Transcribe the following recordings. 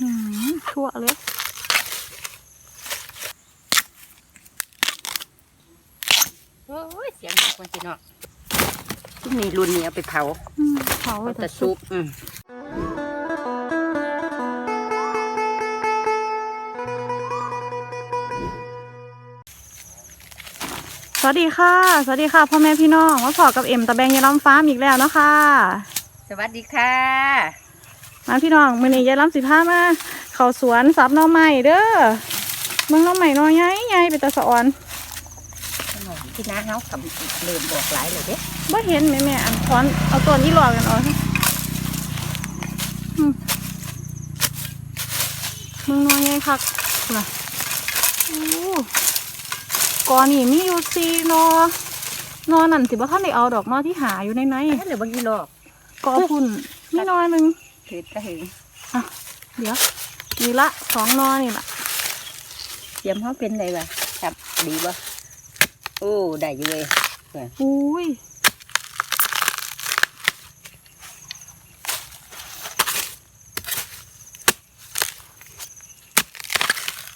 หืมทั่วเลยโอ้ยเสียงดังคนสิเนาะที่มีรุ่นนี้เอาไปเผาอืมเผาไว้เอาแต่แต่ซุซุปปอืมสวัสดีค่ะ สวัสดีค่ะพ่อแม่พี่น้องมาพอกับเอ็มตะแบงยายล้ำฟ้าร์มอีกแล้วเนาะค่ะ สวัสดีค่ะ มาพี่น้องมื้อนี้ยายล้ำสิพามาเขาสวนสับหน่อไม้เด้อเมืองหน่อไม้น้อยใหญ่ใหญ่เป็นตาสะออนที่น้าเขากับเริ่มบอกหลายเลยเด้บ่เห็นแม่แม่อันถอนเอาต้นนี้หลอกกันเออกอืมเมืองน้อยใหญ่คักน่ะโอ้กอนี่มีอยู่สี่หนอนอนั่นสิบ่ทันได้เอาดอกนอที่หาอยู่ในในไอ้เหลือบางทีหรอกกอพุ่นมีหนอยหนึง ถือก็เห็นเดี๋ยวนี่ละสองนอนี่ละเตรียมเขาเป็นไรวะครับดีบ่โอ้ได้อยู่เลยอุ้ย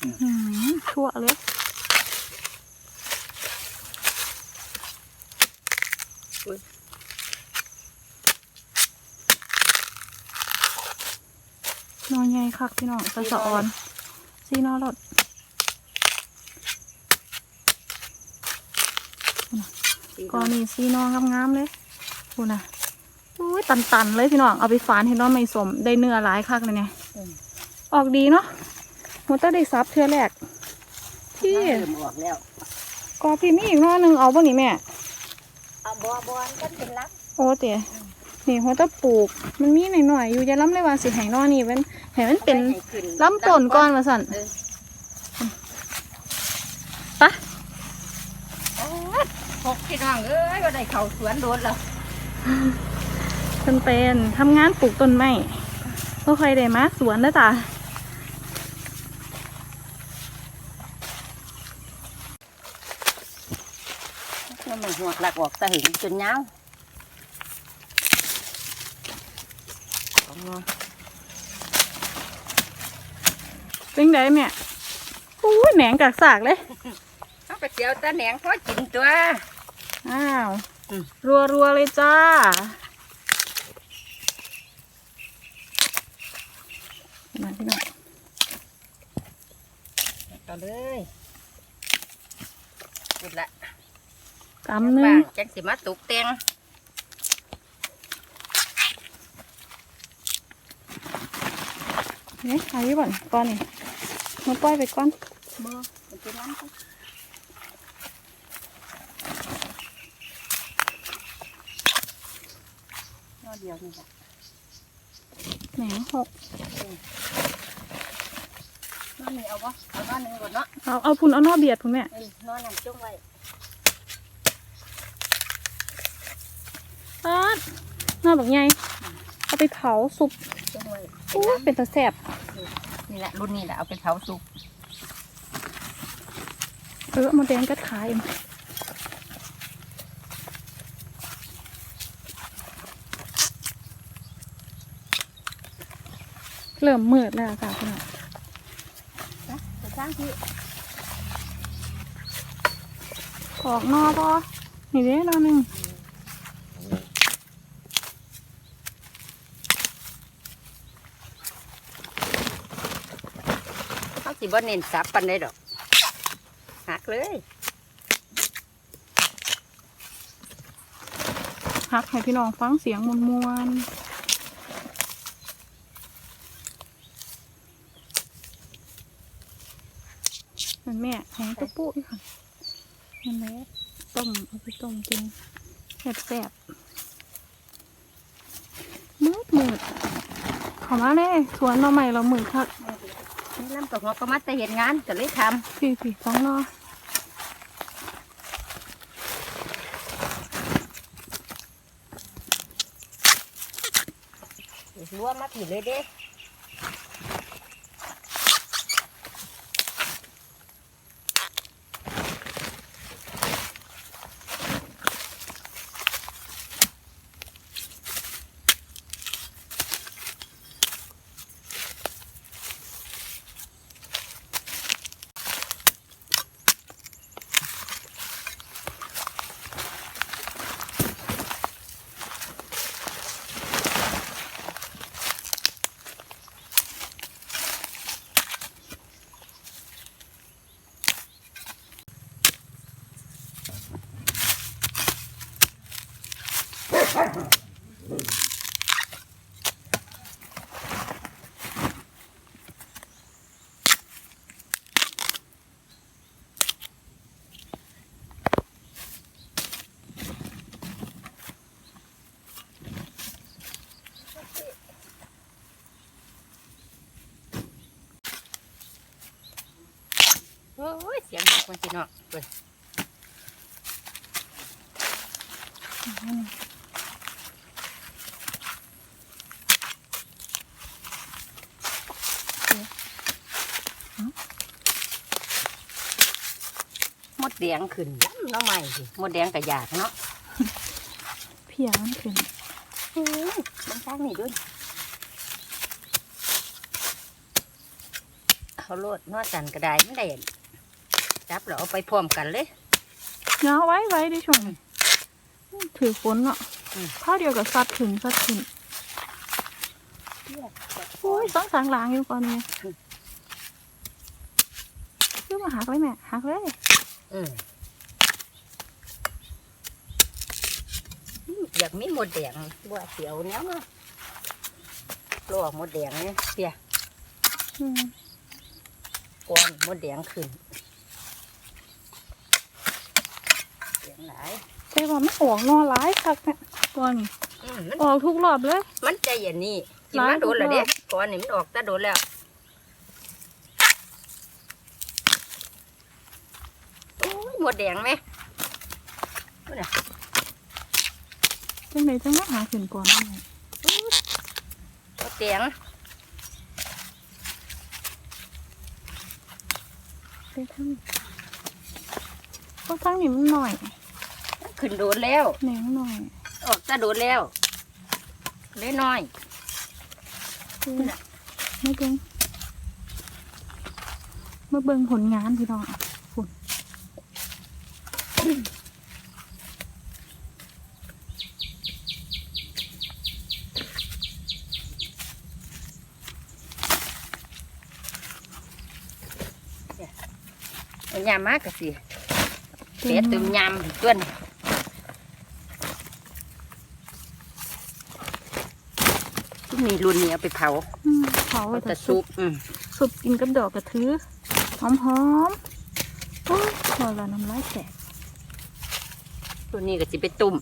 อื้อหือชั่วเลย นอนใหญ่คักพี่น้องตะสะออนซีนอรดกอนี่ซีนองามๆเลยดูนะอุ้ยตันๆเลยพี่น้องเอาไปฝานเห็นน้องไม่สมได้เนื้อหลายคักเลยเนี่ยออกดีเนาะมันต้องได้ซับเทือแรกพี่เริ่มออกแล้วกอพี่มีอีกหน้อหนึ่งเอาป่ะนี่แม่เอาบัวบอนกันเป็นลักโอ้เตี๋ย นี่หัวตะปลูก มันมีหน่อยๆอยู่อยาล้ำเลยว่าสิให้นอนี่มันให้มันเป็นลำต้นก้อนมาสั่นเออไปะโอ้ยพกพี่น้องเอ้ยก็ได้เข้าสวนโดนแล้วเพิ่นเป็นทำงานปลูกต้นไม้ก็ใครได้มาสวนนะจ๊ะนี่มันหัวหลักออกตาเห็นจนยาว เอามาเป็นไงแม่อู้ยแหนงกากสากเลยเอาไปเจียวตาแหนงพอกินตัว อ้าว อืม รัวรัวๆเลยจ้า มาพี่น้องต่อเลยหมดละกำหนึบ้างงจังสิมาตุกเตียง เฮ้ยเอาไว้ก่อนก่อนนี่มาปล่อยไปก่อนบ่มันเป็นน้ำครับนอเดียวนี่แหละแหนงหกนอนนี่เอาวะเอานอนหนึ่งก่อนเนาะเอาเอาพุ่นเอานอเบียดพุ่นแม่เออนอนนั่งจุ้งไว้ปาดนอแบบไงเอาไปเผาสุปจุ้งไว้ อู้ยเป็นตะแสบ นี่แหละรุ่นนี้แหละเอาไปเผาสุกเออมาแดงกัดขาเองเริ่มมืดแล้วค่ะพี่น้องนะไปสร้างที่ออกนอปะนี่เด้นอหนึ่ง เขาสิ บ่เน้นสับปันได้ดอก หักเลยฮักให้พี่น้องฟังเสียงมวลมวลมันแม่แหงตะปูอีกค่ะมันแม่ต้มเอาไปต้มกินแซ่บๆมืดมืดๆข้ามาเลยสวนเราใหม่เราหมืดคัก นี่ลำกับหัวก็มาแต่เห็นงานก็เลยทำพี่พี่ฟังเนาะำรั้วมาผีเลยเด้ โอ้ยเสียงหักมันสิเนาะเว้ยมดแดงขึ้นย้ำเนาะใหม่สิมดแดงก็อยากเนาะเพียมันขึ้นโอ้ยมันข้างนี่ด้วยเอาโลดนวดสันกระไดไม่ได้ จับแล้วเอาไปพร้อมกันเลยเนาะไว้ไว้ได้ช่วงนี้ถือฝนเนาะอืมข้าวเดียวกับซัดถึงซัดถึงโอ้ยสองสางหลางอยู่ก่อนนี้ซื้อมาหักเลยแม่หักเลยอืมอยากมีหมดแดงบัวเสียวเนี้ยมาลวกหมดแดงเนี่ยเสียอืมก้อนหมดแดงขึ้นเสียงหลายแต่ว่ามันออกนอร้ายคักเนี่ยก่อนนี้อืมมันออกทุกรอบเลย มันใจเย็นนี่กินหลายมาโดนแล้วเด้ทุกรอบก้อนนี่มันออกแตาโดนแล้วโอ้ยหมดแดงไหมจังไหนจังมาหาขึ้นก่อนแม่หมดแดงไปทั้ งก็ทั้งนี้มันหน่อยขึ้นโดนแล้วแหนงหน่อย ออกแตาโดนแล้วเล็กน้อยคือไม่เบิ่งมาเบิ่งผลงานพี่น้องฝุ่นเอายามมากกะสิ เป็ดตุ่มยำต้วนมีรุ่นนี้เอาไปเผาอืมเผาไว้เอาแต่แต่ซุซุปปอืมซุปกินกับดอกกระทือหอมหอมๆโอ้ยพอละน้ำลายแตกรุ่นนี้ก็สิไปตุ่ม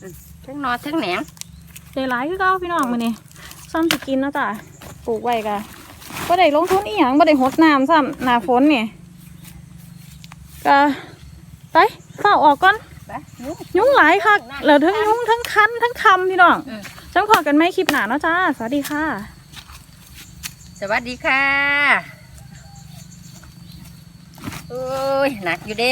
อืมทั้งนอทั้งแหนงใจร้ายคือเก้าพี่น้องมานี่ซ้ำสิกินนะจ๊ะปลูกไว้กะ บ่ได้ลงทุนอีหยังบ่ได้หดน้ำซ้ำหน้าฝนนี่กะไปเฝ้าออกก่อนไปยุ้งยุงหลายค่ะแล้วทั้งยุงทั้งคันทั้งคำพี่น้องอืมจังพอกันไหมคลิปหนาเนาะจ้า สวัสดีค่ะ สวัสดีค่ะ โอ้ย หนักอยู่เด้